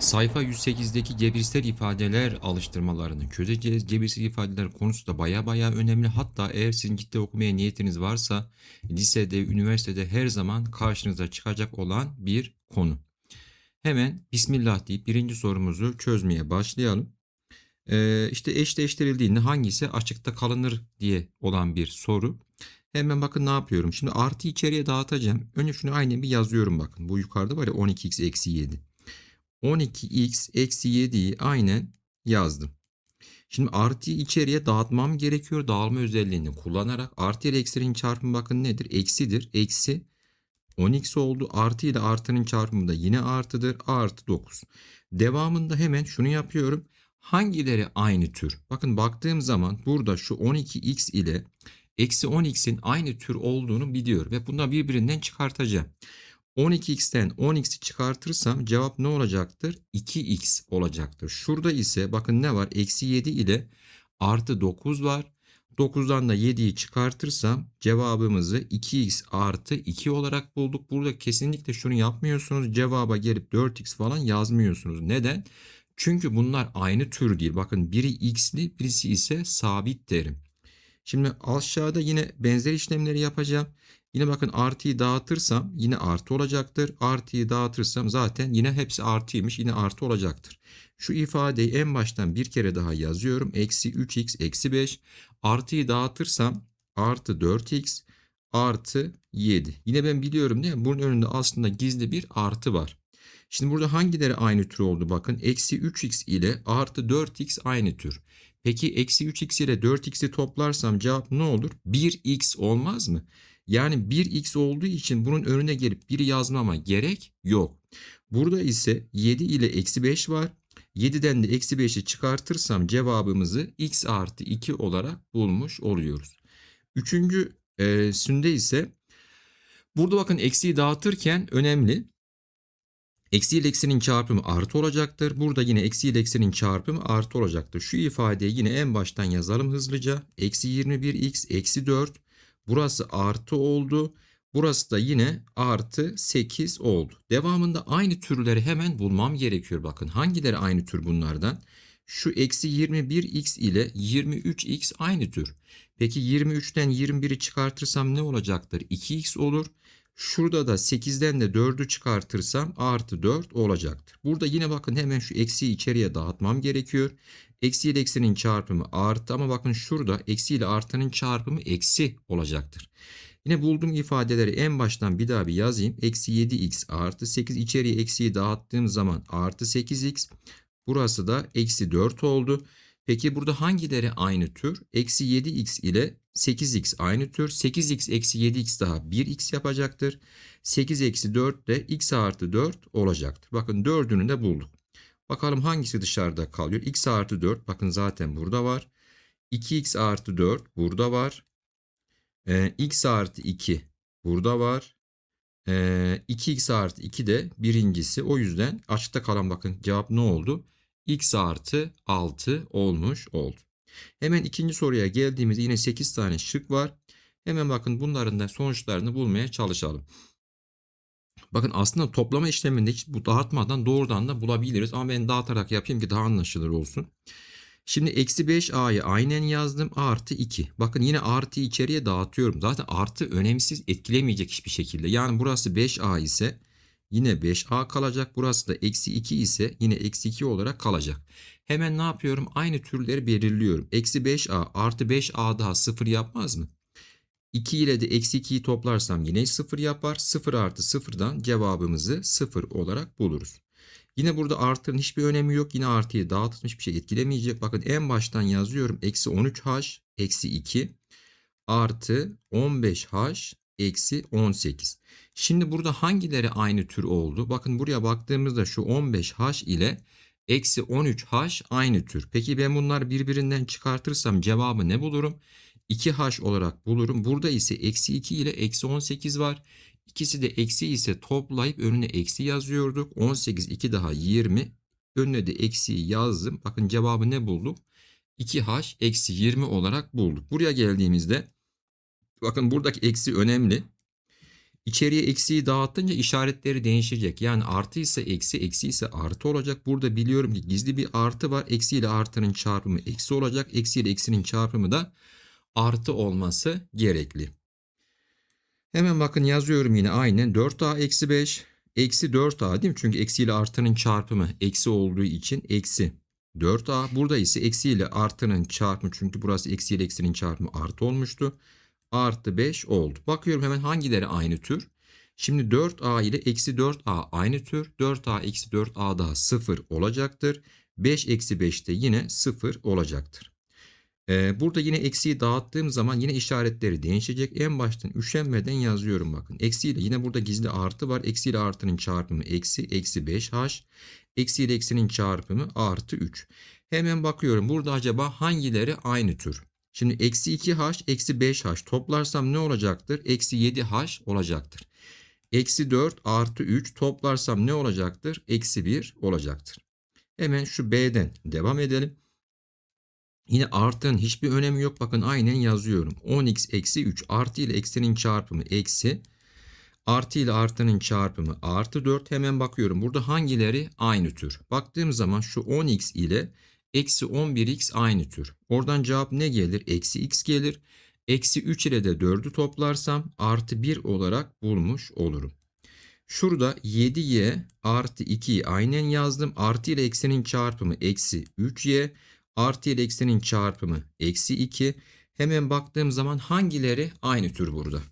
Sayfa 108'deki cebirsel ifadeler alıştırmalarını çözeceğiz. Cebirsel ifadeler konusu da baya baya önemli. Hatta eğer sizin ciddi okumaya niyetiniz varsa lisede, üniversitede her zaman karşınıza çıkacak olan bir konu. Hemen Bismillah deyip birinci sorumuzu çözmeye başlayalım. Ee, işte eşleştirildiğinde hangisi açıkta kalınır diye olan bir soru. Hemen bakın ne yapıyorum. Şimdi artı içeriye dağıtacağım. Önce şunu aynen bir yazıyorum bakın. Bu yukarıda var ya 12x eksi 7. 12x eksi 7'yi aynen yazdım. Şimdi artıyı içeriye dağıtmam gerekiyor. Dağılma özelliğini kullanarak. Artı ile eksinin çarpımı bakın nedir? Eksidir. Eksi 10x oldu. Artı ile artının çarpımı da yine artıdır. Artı 9. Devamında hemen şunu yapıyorum. Hangileri aynı tür? Bakın baktığım zaman burada şu 12x ile eksi 10x'in aynı tür olduğunu biliyorum. Ve bunları birbirinden çıkartacağım. 12x'ten 10x'i çıkartırsam cevap ne olacaktır? 2x olacaktır. Şurada ise bakın ne var? Eksi 7 ile artı 9 var. 9'dan da 7'yi çıkartırsam cevabımızı 2x artı 2 olarak bulduk. Burada kesinlikle şunu yapmıyorsunuz. Cevaba gelip 4x falan yazmıyorsunuz. Neden? Çünkü bunlar aynı tür değil. Bakın biri x'li birisi ise sabit derim. Şimdi aşağıda yine benzer işlemleri yapacağım. Yine bakın artıyı dağıtırsam yine artı olacaktır. Artıyı dağıtırsam zaten yine hepsi artıymış. Yine artı olacaktır. Şu ifadeyi en baştan bir kere daha yazıyorum. Eksi 3x eksi 5. Artıyı dağıtırsam artı 4x artı 7. Yine ben biliyorum değil mi? Bunun önünde aslında gizli bir artı var. Şimdi burada hangileri aynı tür oldu bakın. Eksi 3x ile artı 4x aynı tür. Peki eksi 3x ile 4x'i toplarsam cevap ne olur? 1x olmaz mı? Yani 1x olduğu için bunun önüne gelip 1 yazmama gerek yok. Burada ise 7 ile eksi 5 var. 7'den de eksi 5'i çıkartırsam cevabımızı x artı 2 olarak bulmuş oluyoruz. Üçüncü e, sünde ise burada bakın eksiyi dağıtırken önemli. Eksi ile eksinin çarpımı artı olacaktır. Burada yine eksi ile eksinin çarpımı artı olacaktır. Şu ifadeyi yine en baştan yazalım hızlıca. Eksi 21x eksi 4. Burası artı oldu. Burası da yine artı 8 oldu. Devamında aynı türleri hemen bulmam gerekiyor. Bakın hangileri aynı tür bunlardan? Şu eksi 21x ile 23x aynı tür. Peki 23'ten 21'i çıkartırsam ne olacaktır? 2x olur. Şurada da 8'den de 4'ü çıkartırsam artı 4 olacaktır. Burada yine bakın hemen şu eksiyi içeriye dağıtmam gerekiyor. Eksi ile eksinin çarpımı artı ama bakın şurada eksi ile artının çarpımı eksi olacaktır. Yine bulduğum ifadeleri en baştan bir daha bir yazayım. Eksi 7x artı 8 içeriye eksiyi dağıttığım zaman artı 8x. Burası da eksi 4 oldu. Peki burada hangileri aynı tür? Eksi 7x ile 8x aynı tür. 8x eksi 7x daha 1x yapacaktır. 8 eksi 4 de x artı 4 olacaktır. Bakın dördünü de bulduk. Bakalım hangisi dışarıda kalıyor? x artı 4 bakın zaten burada var. 2x artı 4 burada var. Ee, x artı 2 burada var. Ee, 2x artı 2 de birincisi. O yüzden açıkta kalan bakın cevap ne oldu? X artı 6 olmuş oldu. Hemen ikinci soruya geldiğimizde yine 8 tane şık var. Hemen bakın bunların da sonuçlarını bulmaya çalışalım. Bakın aslında toplama işleminde hiç bu dağıtmadan doğrudan da bulabiliriz. Ama ben dağıtarak yapayım ki daha anlaşılır olsun. Şimdi eksi 5a'yı aynen yazdım. Artı 2. Bakın yine artı içeriye dağıtıyorum. Zaten artı önemsiz etkilemeyecek hiçbir şekilde. Yani burası 5a ise yine 5a kalacak. Burası da eksi 2 ise yine eksi 2 olarak kalacak. Hemen ne yapıyorum? Aynı türleri belirliyorum. Eksi 5a artı 5a daha 0 yapmaz mı? 2 ile de eksi 2'yi toplarsam yine 0 yapar. 0 artı 0'dan cevabımızı 0 olarak buluruz. Yine burada artının hiçbir önemi yok. Yine artıyı dağıtım hiçbir şey etkilemeyecek. Bakın en baştan yazıyorum. Eksi 13h eksi 2 artı 15h eksi 18. Şimdi burada hangileri aynı tür oldu? Bakın buraya baktığımızda şu 15h ile eksi 13h aynı tür. Peki ben bunları birbirinden çıkartırsam cevabı ne bulurum? 2h olarak bulurum. Burada ise eksi 2 ile eksi 18 var. İkisi de eksi ise toplayıp önüne eksi yazıyorduk. 18 2 daha 20. Önüne de eksiyi yazdım. Bakın cevabı ne bulduk? 2h eksi 20 olarak bulduk. Buraya geldiğimizde bakın buradaki eksi önemli. İçeriye eksiyi dağıtınca işaretleri değişecek. Yani artı ise eksi, eksi ise artı olacak. Burada biliyorum ki gizli bir artı var. Eksi ile artının çarpımı eksi olacak. Eksi ile eksinin çarpımı da artı olması gerekli. Hemen bakın yazıyorum yine aynen 4a eksi 5 eksi 4a değil mi? Çünkü eksi ile artının çarpımı eksi olduğu için eksi 4a. Burada ise eksi ile artının çarpımı çünkü burası eksi ile eksinin çarpımı artı olmuştu. Artı 5 oldu. Bakıyorum hemen hangileri aynı tür? Şimdi 4a ile eksi 4a aynı tür. 4a eksi 4a daha 0 olacaktır. 5 eksi 5 de yine 0 olacaktır. Ee, burada yine eksiyi dağıttığım zaman yine işaretleri değişecek. En baştan üşenmeden yazıyorum bakın. Eksi ile yine burada gizli artı var. Eksi ile artının çarpımı eksi. Eksi 5h. Eksi ile eksinin çarpımı artı 3. Hemen bakıyorum burada acaba hangileri aynı tür? Şimdi eksi 2h eksi 5h toplarsam ne olacaktır? Eksi 7h olacaktır. Eksi 4 artı 3 toplarsam ne olacaktır? Eksi 1 olacaktır. Hemen şu B'den devam edelim. Yine artının hiçbir önemi yok. Bakın aynen yazıyorum. 10x eksi 3 artı ile eksinin çarpımı eksi. Artı ile artının çarpımı artı 4. Hemen bakıyorum. Burada hangileri aynı tür? Baktığım zaman şu 10x ile eksi 11x aynı tür. Oradan cevap ne gelir? Eksi x gelir. Eksi 3 ile de 4'ü toplarsam artı 1 olarak bulmuş olurum. Şurada 7y artı 2'yi aynen yazdım. Artı ile eksinin çarpımı eksi 3y. Artı ile eksinin çarpımı eksi 2. Hemen baktığım zaman hangileri aynı tür burada?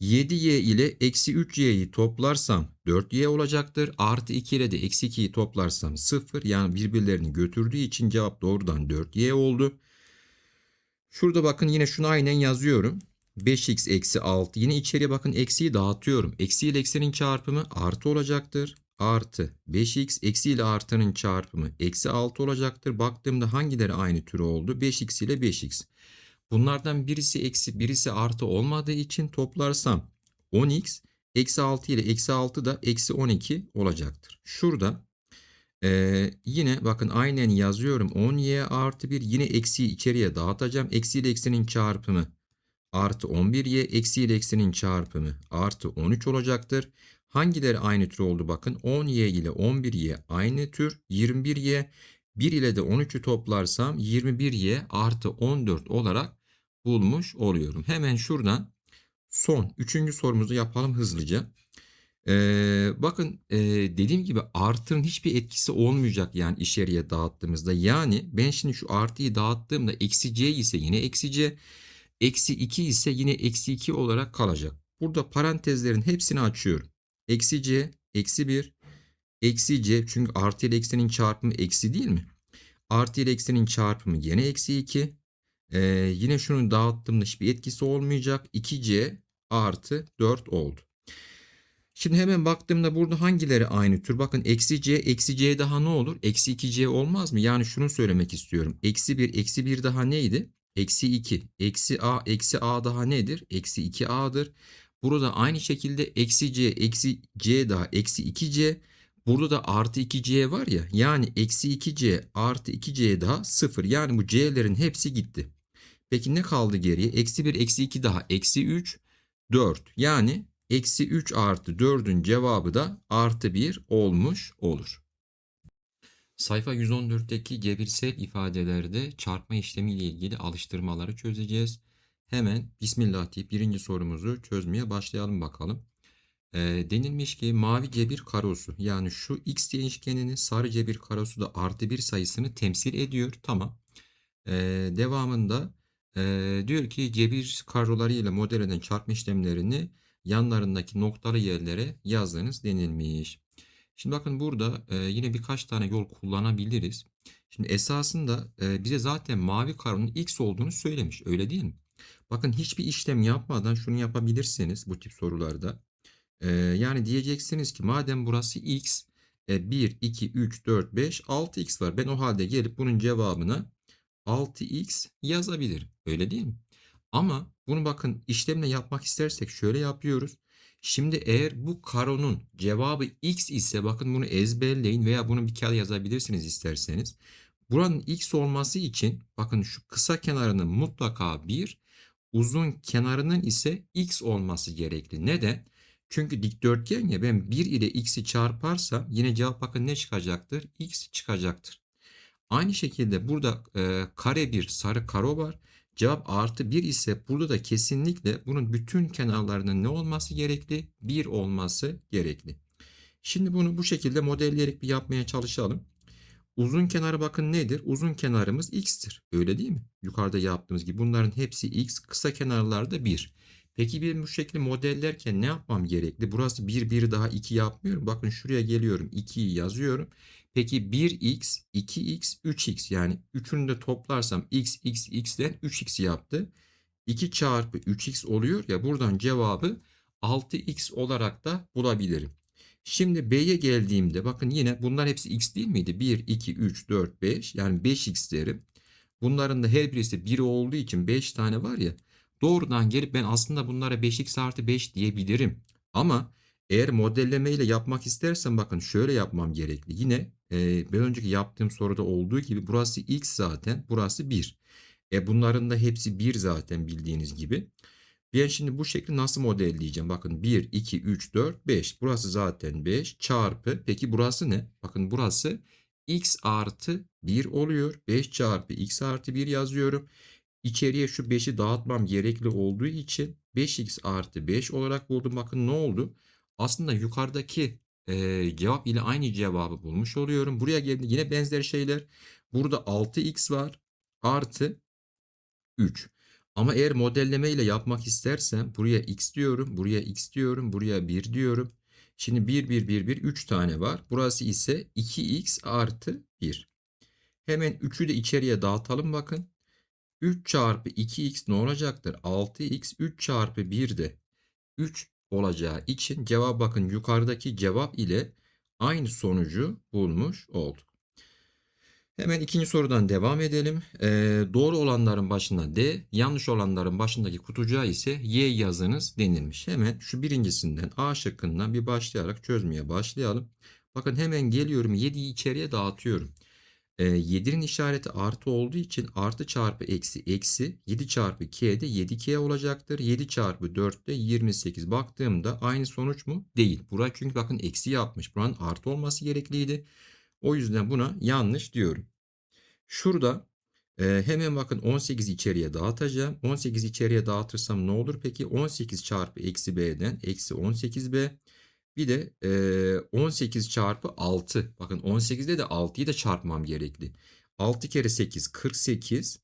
7y ile eksi 3y'yi toplarsam 4y olacaktır. Artı 2 ile de eksi 2'yi toplarsam 0. Yani birbirlerini götürdüğü için cevap doğrudan 4y oldu. Şurada bakın yine şunu aynen yazıyorum. 5x eksi 6. Yine içeriye bakın eksiyi dağıtıyorum. Eksi ile eksinin çarpımı artı olacaktır. Artı 5x eksi ile artının çarpımı eksi 6 olacaktır. Baktığımda hangileri aynı tür oldu? 5x ile 5x. Bunlardan birisi eksi birisi artı olmadığı için toplarsam 10x eksi 6 ile eksi 6 da eksi 12 olacaktır. Şurada ee, yine bakın aynen yazıyorum 10y artı 1 yine eksiyi içeriye dağıtacağım. Eksi ile eksinin çarpımı artı 11y eksi ile eksinin çarpımı artı 13 olacaktır. Hangileri aynı tür oldu bakın 10y ile 11y aynı tür 21y 1 ile de 13'ü toplarsam 21y artı 14 olarak bulmuş oluyorum. Hemen şuradan son 3. sorumuzu yapalım hızlıca. Ee, bakın e, dediğim gibi artırın hiçbir etkisi olmayacak yani içeriye dağıttığımızda. Yani ben şimdi şu artıyı dağıttığımda eksi c ise yine eksi c. Eksi 2 ise yine eksi 2 olarak kalacak. Burada parantezlerin hepsini açıyorum. Eksi c, eksi 1, eksi c çünkü artı ile eksinin çarpımı eksi değil mi? Artı ile eksinin çarpımı yine eksi 2. Ee, yine şunu dağıttığımda hiçbir etkisi olmayacak. 2c artı 4 oldu. Şimdi hemen baktığımda burada hangileri aynı tür? Bakın eksi c, eksi c daha ne olur? Eksi 2c olmaz mı? Yani şunu söylemek istiyorum. Eksi 1, eksi 1 daha neydi? Eksi 2. Eksi a, eksi a daha nedir? Eksi 2a'dır. Burada aynı şekilde eksi c, eksi c daha eksi 2c. Burada da artı 2c var ya. Yani eksi 2c artı 2c daha 0. Yani bu c'lerin hepsi gitti. Peki ne kaldı geriye? Eksi 1, eksi 2 daha eksi 3, 4. Yani eksi 3 artı 4'ün cevabı da artı 1 olmuş olur. Sayfa 114'teki cebirsel ifadelerde çarpma işlemi ile ilgili alıştırmaları çözeceğiz. Hemen Bismillah deyip birinci sorumuzu çözmeye başlayalım bakalım. E, denilmiş ki mavi cebir karosu yani şu x değişkeninin sarı cebir karosu da artı bir sayısını temsil ediyor. Tamam. E, devamında e, diyor ki cebir karoları ile model eden çarpma işlemlerini yanlarındaki noktalı yerlere yazdınız denilmiş. Şimdi bakın burada e, yine birkaç tane yol kullanabiliriz. Şimdi esasında e, bize zaten mavi karonun x olduğunu söylemiş öyle değil mi? Bakın hiçbir işlem yapmadan şunu yapabilirsiniz bu tip sorularda. E, yani diyeceksiniz ki madem burası x e, 1, 2, 3, 4, 5, 6x var. Ben o halde gelip bunun cevabına 6x yazabilirim. Öyle değil mi? Ama bunu bakın işlemle yapmak istersek şöyle yapıyoruz. Şimdi eğer bu karonun cevabı x ise bakın bunu ezberleyin veya bunu bir kağıda yazabilirsiniz isterseniz. Buranın x olması için bakın şu kısa kenarının mutlaka 1, Uzun kenarının ise x olması gerekli. Neden? Çünkü dikdörtgen ya ben 1 ile x'i çarparsam yine cevap bakın ne çıkacaktır? x çıkacaktır. Aynı şekilde burada e, kare bir sarı karo var. Cevap artı 1 ise burada da kesinlikle bunun bütün kenarlarının ne olması gerekli? 1 olması gerekli. Şimdi bunu bu şekilde modelleyerek bir yapmaya çalışalım. Uzun kenarı bakın nedir? Uzun kenarımız x'tir. Öyle değil mi? Yukarıda yaptığımız gibi bunların hepsi x. Kısa kenarlarda 1. Peki bir bu şekilde modellerken ne yapmam gerekli? Burası 1, 1 daha 2 yapmıyorum. Bakın şuraya geliyorum. 2'yi yazıyorum. Peki 1x, 2x, 3x yani üçünü de toplarsam x, x, x'den 3x yaptı. 2 çarpı 3x oluyor ya buradan cevabı 6x olarak da bulabilirim. Şimdi B'ye geldiğimde bakın yine bunlar hepsi x değil miydi? 1, 2, 3, 4, 5 yani 5x derim. Bunların da her birisi 1 olduğu için 5 tane var ya. Doğrudan gelip ben aslında bunlara 5x artı 5 diyebilirim. Ama eğer modelleme ile yapmak istersen bakın şöyle yapmam gerekli. Yine e, ben önceki yaptığım soruda olduğu gibi burası x zaten burası 1. E bunların da hepsi 1 zaten bildiğiniz gibi. Ben şimdi bu şekli nasıl modelleyeceğim? Bakın 1, 2, 3, 4, 5. Burası zaten 5 çarpı. Peki burası ne? Bakın burası x artı 1 oluyor. 5 çarpı x artı 1 yazıyorum. İçeriye şu 5'i dağıtmam gerekli olduğu için 5x artı 5 olarak buldum. Bakın ne oldu? Aslında yukarıdaki e, cevap ile aynı cevabı bulmuş oluyorum. Buraya geldi yine benzer şeyler. Burada 6x var artı 3. Ama eğer modelleme ile yapmak istersem buraya x diyorum, buraya x diyorum, buraya 1 diyorum. Şimdi 1, 1, 1, 1, 3 tane var. Burası ise 2x artı 1. Hemen 3'ü de içeriye dağıtalım bakın. 3 çarpı 2x ne olacaktır? 6x 3 çarpı 1 de 3 olacağı için cevap bakın yukarıdaki cevap ile aynı sonucu bulmuş olduk. Hemen ikinci sorudan devam edelim. Ee, doğru olanların başına D, yanlış olanların başındaki kutucuğa ise Y yazınız denilmiş. Hemen şu birincisinden A şıkkından bir başlayarak çözmeye başlayalım. Bakın hemen geliyorum 7'yi içeriye dağıtıyorum. Ee, 7'nin işareti artı olduğu için artı çarpı eksi eksi 7 çarpı k de 7k olacaktır. 7 çarpı 4 de 28 baktığımda aynı sonuç mu? Değil. Burası çünkü bakın eksi yapmış. Buranın artı olması gerekliydi. O yüzden buna yanlış diyorum. Şurada e, hemen bakın 18 içeriye dağıtacağım. 18 içeriye dağıtırsam ne olur peki? 18 çarpı eksi b'den eksi 18b. Bir de e, 18 çarpı 6. Bakın 18'de de 6'yı da çarpmam gerekli. 6 kere 8 48.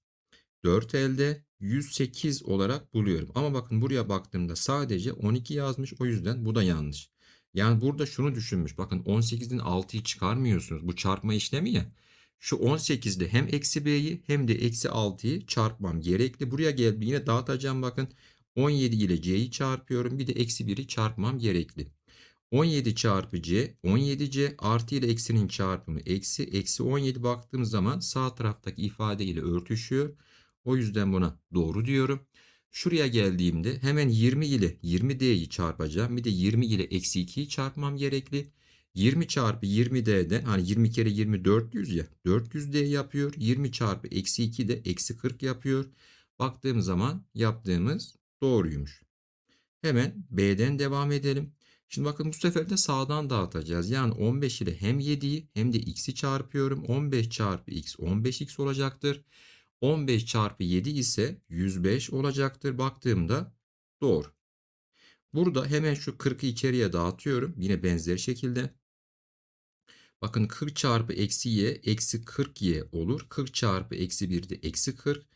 4 elde 108 olarak buluyorum. Ama bakın buraya baktığımda sadece 12 yazmış. O yüzden bu da yanlış. Yani burada şunu düşünmüş. Bakın 18'den 6'yı çıkarmıyorsunuz. Bu çarpma işlemi ya. Şu 18'de hem eksi b'yi hem de eksi 6'yı çarpmam gerekli. Buraya geldi yine dağıtacağım bakın. 17 ile c'yi çarpıyorum. Bir de eksi 1'i çarpmam gerekli. 17 çarpı c 17c artı ile eksinin çarpımı eksi. Eksi 17 baktığım zaman sağ taraftaki ifade ile örtüşüyor. O yüzden buna doğru diyorum. Şuraya geldiğimde hemen 20 ile 20d'yi çarpacağım. Bir de 20 ile eksi 2'yi çarpmam gerekli. 20 çarpı 20d'den hani 20 kere 20 400 ya 400d yapıyor. 20 çarpı eksi 2 de eksi 40 yapıyor. Baktığım zaman yaptığımız doğruymuş. Hemen B'den devam edelim. Şimdi bakın bu sefer de sağdan dağıtacağız. Yani 15 ile hem 7'yi hem de x'i çarpıyorum. 15 çarpı x 15x olacaktır. 15 çarpı 7 ise 105 olacaktır. Baktığımda doğru. Burada hemen şu 40'ı içeriye dağıtıyorum. Yine benzer şekilde. Bakın 40 çarpı eksi y eksi 40y olur. 40 çarpı eksi 1 de eksi 40.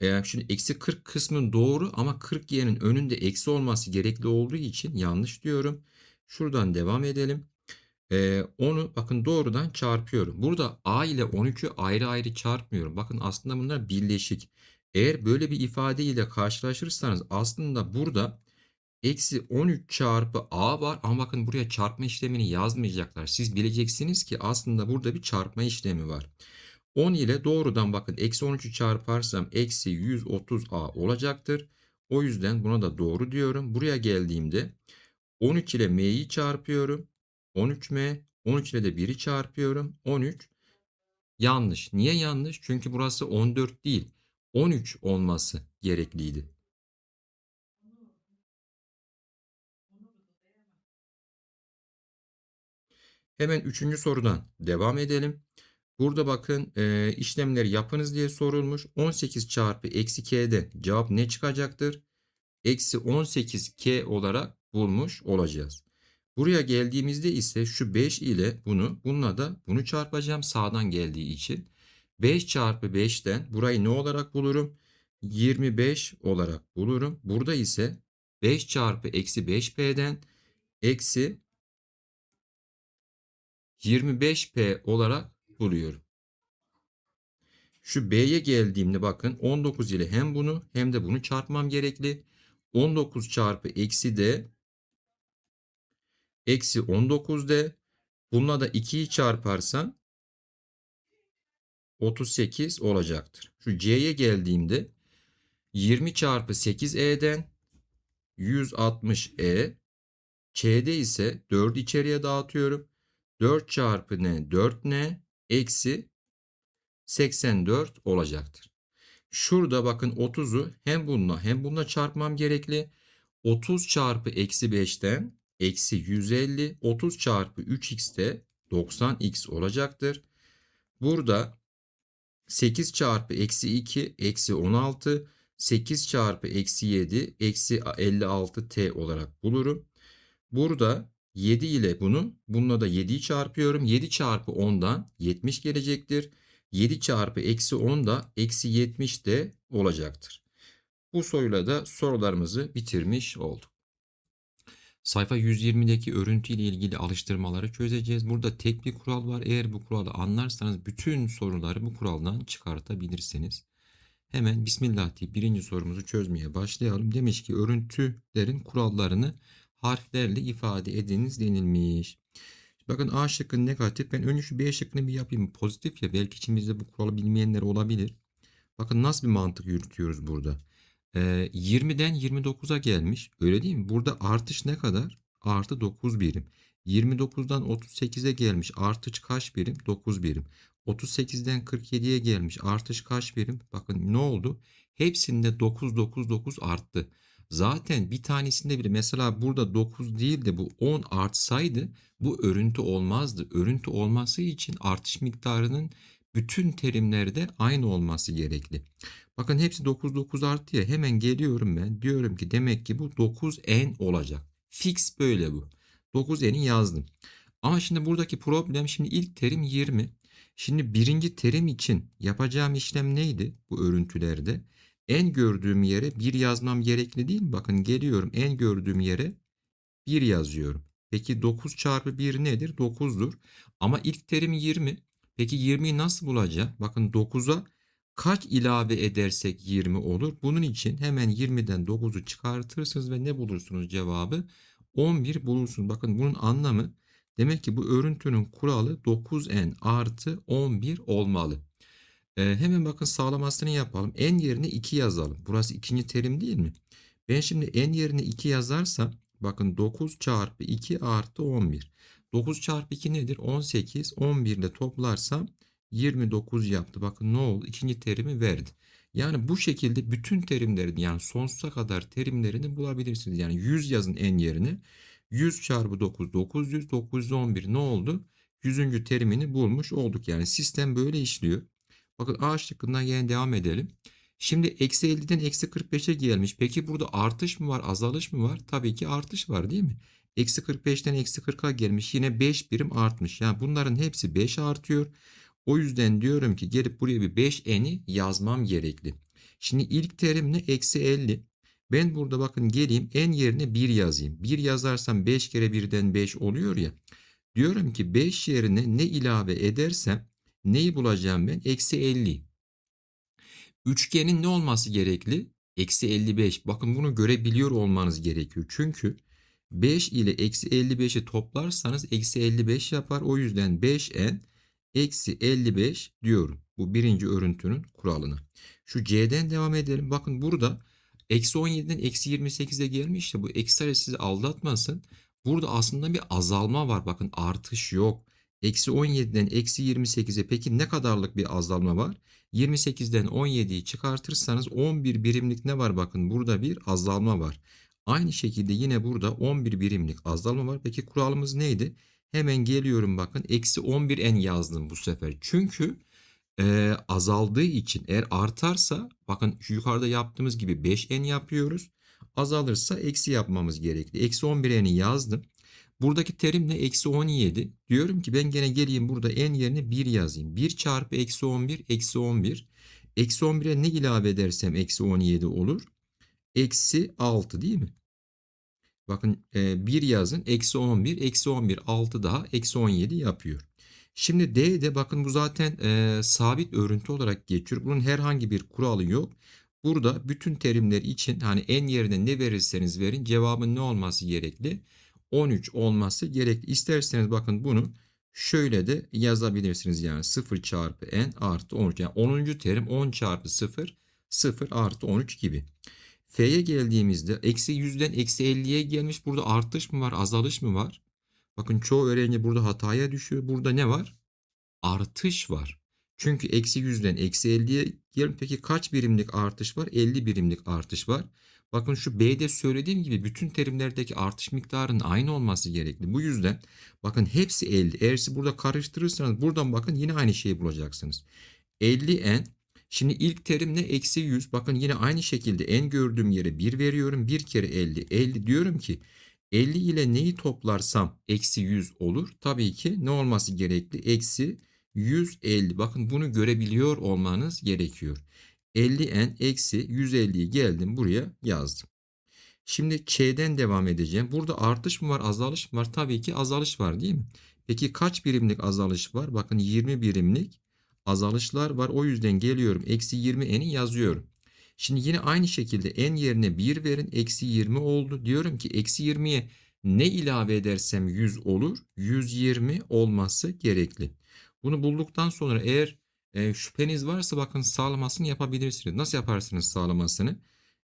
Ee, şimdi eksi 40 kısmın doğru ama 40y'nin önünde eksi olması gerekli olduğu için yanlış diyorum. Şuradan devam edelim. Ee, onu bakın doğrudan çarpıyorum. Burada a ile 13'ü ayrı ayrı çarpmıyorum. Bakın aslında bunlar birleşik. Eğer böyle bir ifade ile karşılaşırsanız aslında burada Eksi 13 çarpı a var ama bakın buraya çarpma işlemini yazmayacaklar. Siz bileceksiniz ki aslında burada bir çarpma işlemi var. 10 ile doğrudan bakın eksi 13'ü çarparsam eksi 130a olacaktır. O yüzden buna da doğru diyorum. Buraya geldiğimde 13 ile m'yi çarpıyorum. 13m. 13 ile de 1'i çarpıyorum. 13. Yanlış. Niye yanlış? Çünkü burası 14 değil. 13 olması gerekliydi. Hemen üçüncü sorudan devam edelim. Burada bakın e, işlemleri yapınız diye sorulmuş. 18 çarpı eksi k'de cevap ne çıkacaktır? Eksi 18 k olarak bulmuş olacağız. Buraya geldiğimizde ise şu 5 ile bunu bununla da bunu çarpacağım sağdan geldiği için. 5 çarpı 5'ten burayı ne olarak bulurum? 25 olarak bulurum. Burada ise 5 çarpı eksi 5p'den eksi 25p olarak buluyorum. Şu b'ye geldiğimde bakın 19 ile hem bunu hem de bunu çarpmam gerekli. 19 çarpı eksi d eksi 19d bununla da 2'yi çarparsam 38 olacaktır. Şu c'ye geldiğimde 20 çarpı 8e'den 160e Ç'de ise 4 içeriye dağıtıyorum. 4 çarpı n 4n eksi 84 olacaktır. Şurada bakın 30'u hem bununla hem bununla çarpmam gerekli. 30 çarpı eksi 5'ten eksi 150 30 çarpı 3x de 90x olacaktır. Burada 8 çarpı eksi 2 eksi 16 8 çarpı eksi 7 eksi 56t olarak bulurum. Burada 7 ile bunu bununla da 7'yi çarpıyorum. 7 çarpı 10'dan 70 gelecektir. 7 çarpı eksi 10 da eksi 70 de olacaktır. Bu soruyla da sorularımızı bitirmiş olduk. Sayfa 120'deki örüntü ile ilgili alıştırmaları çözeceğiz. Burada tek bir kural var. Eğer bu kuralı anlarsanız bütün soruları bu kuraldan çıkartabilirsiniz. Hemen Bismillah deyip birinci sorumuzu çözmeye başlayalım. Demiş ki örüntülerin kurallarını harflerle ifade ediniz denilmiş. Bakın A şıkkı negatif. Ben önce şu B şıkkını bir yapayım. Pozitif ya belki içimizde bu kuralı bilmeyenler olabilir. Bakın nasıl bir mantık yürütüyoruz burada. Ee, 20'den 29'a gelmiş. Öyle değil mi? Burada artış ne kadar? Artı 9 birim. 29'dan 38'e gelmiş. Artış kaç birim? 9 birim. 38'den 47'ye gelmiş. Artış kaç birim? Bakın ne oldu? Hepsinde 9 9 9 arttı. Zaten bir tanesinde bile mesela burada 9 değil de bu 10 artsaydı bu örüntü olmazdı. Örüntü olması için artış miktarının bütün terimlerde aynı olması gerekli. Bakın hepsi 9 9 arttı ya hemen geliyorum ben diyorum ki demek ki bu 9n olacak. Fix böyle bu. 9n'i yazdım. Ama şimdi buradaki problem şimdi ilk terim 20. Şimdi birinci terim için yapacağım işlem neydi bu örüntülerde? En gördüğüm yere 1 yazmam gerekli değil mi? Bakın geliyorum en gördüğüm yere 1 yazıyorum. Peki 9 çarpı 1 nedir? 9'dur. Ama ilk terim 20. Peki 20'yi nasıl bulacağım? Bakın 9'a kaç ilave edersek 20 olur? Bunun için hemen 20'den 9'u çıkartırsınız ve ne bulursunuz cevabı? 11 bulursunuz. Bakın bunun anlamı demek ki bu örüntünün kuralı 9n artı 11 olmalı. Ee, hemen bakın sağlamasını yapalım. n yerine 2 yazalım. Burası ikinci terim değil mi? Ben şimdi n yerine 2 yazarsam bakın 9 çarpı 2 artı 11. 9 çarpı 2 nedir? 18. 11 ile toplarsam 29 yaptı. Bakın ne oldu? İkinci terimi verdi. Yani bu şekilde bütün terimlerini yani sonsuza kadar terimlerini bulabilirsiniz. Yani 100 yazın n yerine. 100 çarpı 9 900 911 ne oldu? 100. terimini bulmuş olduk. Yani sistem böyle işliyor. Bakın A şıkkından yine devam edelim. Şimdi eksi 50'den eksi 45'e gelmiş. Peki burada artış mı var azalış mı var? Tabii ki artış var değil mi? Eksi 45'ten eksi 40'a gelmiş. Yine 5 birim artmış. Yani bunların hepsi 5 artıyor. O yüzden diyorum ki gelip buraya bir 5n'i yazmam gerekli. Şimdi ilk terim ne? Eksi 50. Ben burada bakın geleyim n yerine 1 yazayım. 1 yazarsam 5 kere 1'den 5 oluyor ya. Diyorum ki 5 yerine ne ilave edersem neyi bulacağım ben? Eksi 50. Üçgenin ne olması gerekli? Eksi 55. Bakın bunu görebiliyor olmanız gerekiyor. Çünkü 5 ile eksi 55'i toplarsanız eksi 55 yapar. O yüzden 5n eksi 55 diyorum. Bu birinci örüntünün kuralına. Şu c'den devam edelim. Bakın burada eksi 17'den eksi 28'e gelmiş ya bu eksi sizi aldatmasın. Burada aslında bir azalma var. Bakın artış yok. Eksi 17'den eksi 28'e peki ne kadarlık bir azalma var? 28'den 17'yi çıkartırsanız 11 birimlik ne var? Bakın burada bir azalma var. Aynı şekilde yine burada 11 birimlik azalma var. Peki kuralımız neydi? Hemen geliyorum bakın. Eksi 11n yazdım bu sefer. Çünkü e, azaldığı için eğer artarsa bakın şu yukarıda yaptığımız gibi 5n yapıyoruz. Azalırsa eksi yapmamız gerekli. Eksi 11n'i yazdım. Buradaki terim ne? Eksi 17. Diyorum ki ben gene geleyim burada n yerine 1 yazayım. 1 çarpı eksi 11 eksi 11. Eksi 11'e ne ilave edersem eksi 17 olur? Eksi 6 değil mi? Bakın e, 1 yazın. Eksi 11. Eksi 11 6 daha. Eksi 17 yapıyor. Şimdi D'de bakın bu zaten e, sabit örüntü olarak geçiyor. Bunun herhangi bir kuralı yok. Burada bütün terimler için hani n yerine ne verirseniz verin cevabın ne olması gerekli? 13 olması gerekli. İsterseniz bakın bunu şöyle de yazabilirsiniz. Yani 0 çarpı n artı 13. Yani 10. terim 10 çarpı 0 0 artı 13 gibi. F'ye geldiğimizde eksi 100'den eksi 50'ye gelmiş. Burada artış mı var azalış mı var? Bakın çoğu öğrenci burada hataya düşüyor. Burada ne var? Artış var. Çünkü eksi 100'den eksi 50'ye gelin. Peki kaç birimlik artış var? 50 birimlik artış var. Bakın şu B'de söylediğim gibi bütün terimlerdeki artış miktarının aynı olması gerekli. Bu yüzden bakın hepsi 50. Eğer siz burada karıştırırsanız buradan bakın yine aynı şeyi bulacaksınız. 50n Şimdi ilk terim ne? Eksi 100. Bakın yine aynı şekilde en gördüğüm yere 1 veriyorum. 1 kere 50. 50 diyorum ki 50 ile neyi toplarsam eksi 100 olur. Tabii ki ne olması gerekli? Eksi 150. Bakın bunu görebiliyor olmanız gerekiyor. 50n eksi 150'yi geldim buraya yazdım. Şimdi Ç'den devam edeceğim. Burada artış mı var azalış mı var? Tabii ki azalış var değil mi? Peki kaç birimlik azalış var? Bakın 20 birimlik azalışlar var. O yüzden geliyorum. Eksi 20n'i yazıyorum. Şimdi yine aynı şekilde n yerine 1 verin. Eksi 20 oldu. Diyorum ki eksi 20'ye ne ilave edersem 100 olur? 120 olması gerekli. Bunu bulduktan sonra eğer e, şüpheniz varsa bakın sağlamasını yapabilirsiniz. Nasıl yaparsınız sağlamasını?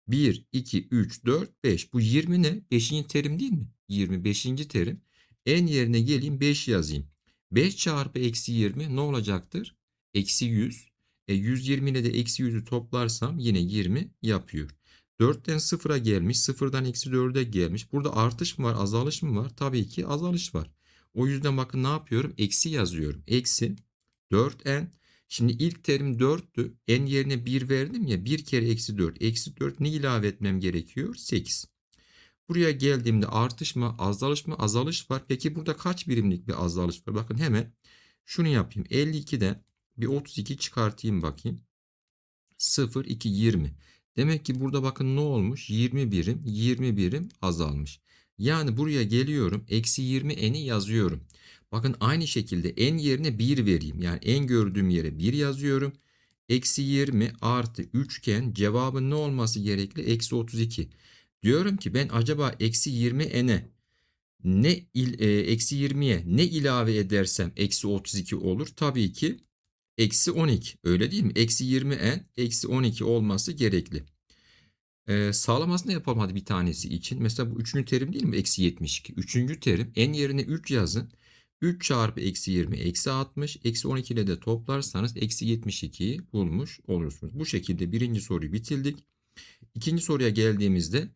1, 2, 3, 4, 5. Bu 20 ne? 5. terim değil mi? 25. terim. n yerine geleyim 5 yazayım. 5 çarpı eksi 20 ne olacaktır? Eksi 100. E 120 ile de eksi 100'ü toplarsam yine 20 yapıyor. 4'ten 0'a gelmiş. 0'dan eksi 4'e gelmiş. Burada artış mı var azalış mı var? Tabii ki azalış var. O yüzden bakın ne yapıyorum? Eksi yazıyorum. Eksi 4n. Şimdi ilk terim 4'tü. n yerine 1 verdim ya. 1 kere eksi 4. Eksi 4 ne ilave etmem gerekiyor? 8. Buraya geldiğimde artış mı azalış mı? Azalış var. Peki burada kaç birimlik bir azalış var? Bakın hemen şunu yapayım. 52'den bir 32 çıkartayım bakayım. 0, 2, 20. Demek ki burada bakın ne olmuş? 20 birim, 20 birim azalmış. Yani buraya geliyorum. Eksi 20 n'i yazıyorum. Bakın aynı şekilde n yerine 1 vereyim. Yani n gördüğüm yere 1 yazıyorum. Eksi 20 artı 3 iken cevabın ne olması gerekli? Eksi 32. Diyorum ki ben acaba eksi 20 n'e ne il, e, eksi 20'ye ne ilave edersem eksi 32 olur? Tabii ki eksi 12 öyle değil mi? Eksi 20n eksi 12 olması gerekli. Ee, sağlamasını yapalım hadi bir tanesi için. Mesela bu üçüncü terim değil mi? Eksi 72. Üçüncü terim n yerine 3 yazın. 3 çarpı eksi 20 eksi 60. Eksi 12 ile de toplarsanız eksi 72'yi bulmuş olursunuz. Bu şekilde birinci soruyu bitirdik. İkinci soruya geldiğimizde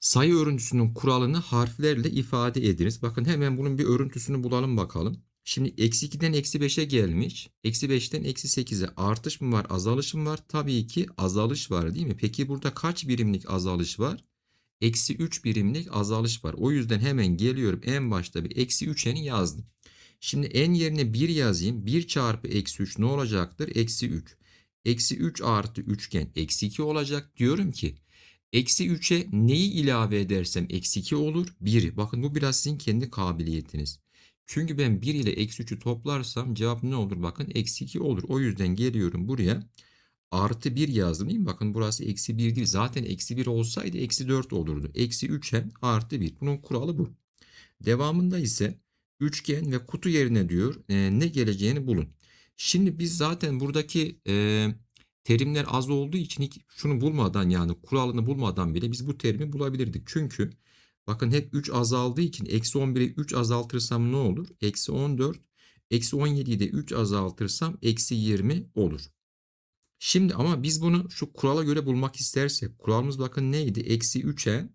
sayı örüntüsünün kuralını harflerle ifade ediniz. Bakın hemen bunun bir örüntüsünü bulalım bakalım. Şimdi eksi 2'den eksi 5'e gelmiş. Eksi 5'ten eksi 8'e artış mı var azalış mı var? Tabii ki azalış var değil mi? Peki burada kaç birimlik azalış var? Eksi 3 birimlik azalış var. O yüzden hemen geliyorum en başta bir eksi 3'eni yazdım. Şimdi n yerine 1 yazayım. 1 çarpı eksi 3 ne olacaktır? Eksi 3. Eksi 3 artı üçgen eksi 2 olacak. Diyorum ki eksi 3'e neyi ilave edersem eksi 2 olur? 1. Bakın bu biraz sizin kendi kabiliyetiniz. Çünkü ben 1 ile eksi 3'ü toplarsam cevap ne olur? Bakın eksi 2 olur. O yüzden geliyorum buraya. Artı 1 yazdım değil mi? Bakın burası eksi 1 değil. Zaten eksi 1 olsaydı eksi 4 olurdu. Eksi 3 hem artı 1. Bunun kuralı bu. Devamında ise üçgen ve kutu yerine diyor e, ne geleceğini bulun. Şimdi biz zaten buradaki e, terimler az olduğu için şunu bulmadan yani kuralını bulmadan bile biz bu terimi bulabilirdik. Çünkü Bakın hep 3 azaldığı için eksi 11'i 3 azaltırsam ne olur? Eksi 14. Eksi 17'yi de 3 azaltırsam eksi 20 olur. Şimdi ama biz bunu şu kurala göre bulmak istersek kuralımız bakın neydi? Eksi 3'e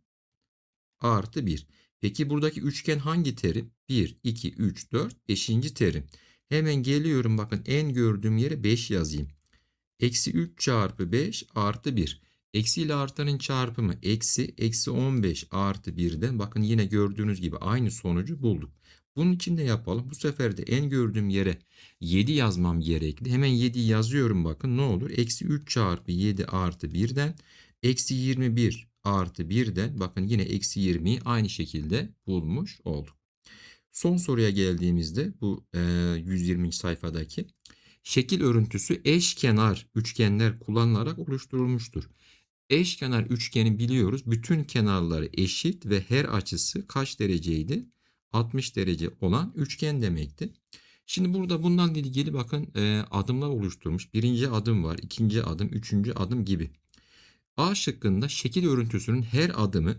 artı 1. Peki buradaki üçgen hangi terim? 1, 2, 3, 4, 5. terim. Hemen geliyorum bakın en gördüğüm yere 5 yazayım. Eksi 3 çarpı 5 artı 1. Eksi ile artanın çarpımı eksi, eksi 15 artı 1'den bakın yine gördüğünüz gibi aynı sonucu bulduk. Bunun için de yapalım. Bu sefer de en gördüğüm yere 7 yazmam gerekli. Hemen 7 yazıyorum bakın ne olur. Eksi 3 çarpı 7 artı 1'den eksi 21 artı 1'den bakın yine eksi 20'yi aynı şekilde bulmuş olduk. Son soruya geldiğimizde bu e, 120. sayfadaki şekil örüntüsü eşkenar üçgenler kullanılarak oluşturulmuştur. Eşkenar üçgeni biliyoruz. Bütün kenarları eşit ve her açısı kaç dereceydi? 60 derece olan üçgen demekti. Şimdi burada bundan ilgili bakın e, adımlar oluşturmuş. Birinci adım var, ikinci adım, üçüncü adım gibi. A şıkkında şekil örüntüsünün her adımı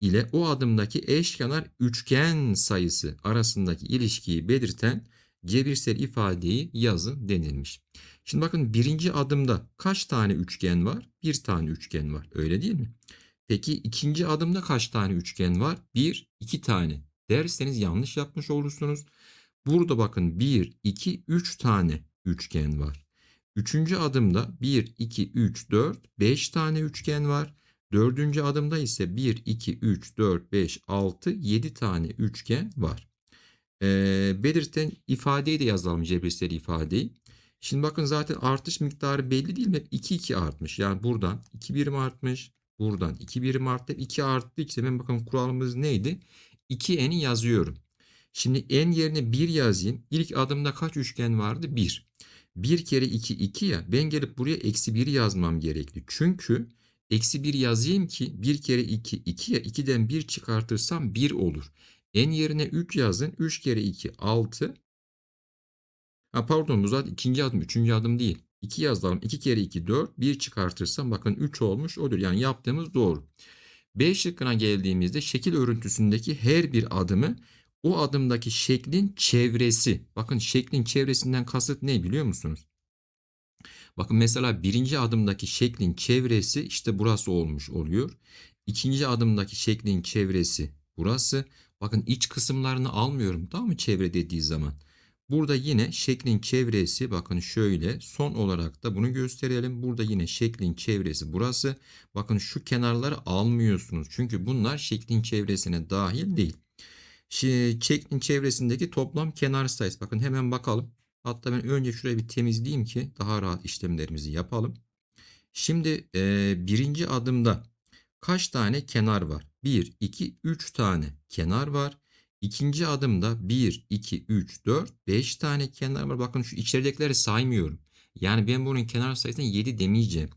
ile o adımdaki eşkenar üçgen sayısı arasındaki ilişkiyi belirten cebirsel ifadeyi yazın denilmiş. Şimdi bakın birinci adımda kaç tane üçgen var? Bir tane üçgen var. Öyle değil mi? Peki ikinci adımda kaç tane üçgen var? Bir, iki tane derseniz yanlış yapmış olursunuz. Burada bakın 1, 2, 3 tane üçgen var. Üçüncü adımda 1, 2, 3, 4, 5 tane üçgen var. Dördüncü adımda ise 1, 2, 3, 4, 5, 6, 7 tane üçgen var. Ee, belirten ifadeyi de yazalım cebirsel ifadeyi. Şimdi bakın zaten artış miktarı belli değil mi? Hep 2, 2 artmış. Yani buradan 2 birim artmış. Buradan 2 birim arttı. 2 arttığı için hemen bakın kuralımız neydi? 2n'i yazıyorum. Şimdi n yerine 1 yazayım. İlk adımda kaç üçgen vardı? 1. 1 kere 2 2 ya. Ben gelip buraya eksi 1 yazmam gerekli. Çünkü eksi 1 yazayım ki 1 kere 2 2 ya. 2'den 1 çıkartırsam 1 olur. n yerine 3 yazın. 3 kere 2 6. Ha pardon bu zaten ikinci adım. Üçüncü adım değil. 2 yazalım. 2 kere 2 4. 1 çıkartırsam bakın 3 olmuş odur. Yani yaptığımız doğru. B şıkkına geldiğimizde şekil örüntüsündeki her bir adımı o adımdaki şeklin çevresi. Bakın şeklin çevresinden kasıt ne biliyor musunuz? Bakın mesela birinci adımdaki şeklin çevresi işte burası olmuş oluyor. İkinci adımdaki şeklin çevresi burası. Bakın iç kısımlarını almıyorum tamam mı çevre dediği zaman. Burada yine şeklin çevresi bakın şöyle son olarak da bunu gösterelim. Burada yine şeklin çevresi burası. Bakın şu kenarları almıyorsunuz. Çünkü bunlar şeklin çevresine dahil değil. Şeklin çevresindeki toplam kenar sayısı. Bakın hemen bakalım. Hatta ben önce şurayı bir temizleyeyim ki daha rahat işlemlerimizi yapalım. Şimdi e, birinci adımda kaç tane kenar var? 1, 2, 3 tane kenar var. İkinci adımda 1, 2, 3, 4, 5 tane kenar var. Bakın şu içeridekileri saymıyorum. Yani ben bunun kenar sayısına 7 demeyeceğim.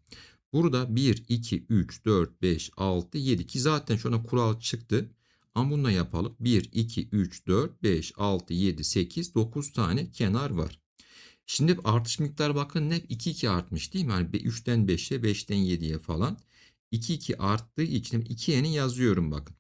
Burada 1, 2, 3, 4, 5, 6, 7 ki zaten şuna kural çıktı. Ama bunu da yapalım. 1, 2, 3, 4, 5, 6, 7, 8, 9 tane kenar var. Şimdi artış miktarı bakın hep 2, 2 artmış değil mi? Yani 3'ten 5'e, 5'ten 7'ye falan. 2, 2 arttığı için 2n'yi yazıyorum bakın.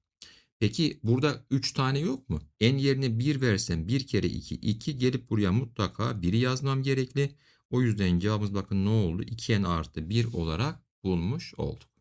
Peki burada 3 tane yok mu? n yerine 1 versem 1 kere 2 2 gelip buraya mutlaka 1'i yazmam gerekli. O yüzden cevabımız bakın ne oldu? 2n artı 1 olarak bulmuş olduk.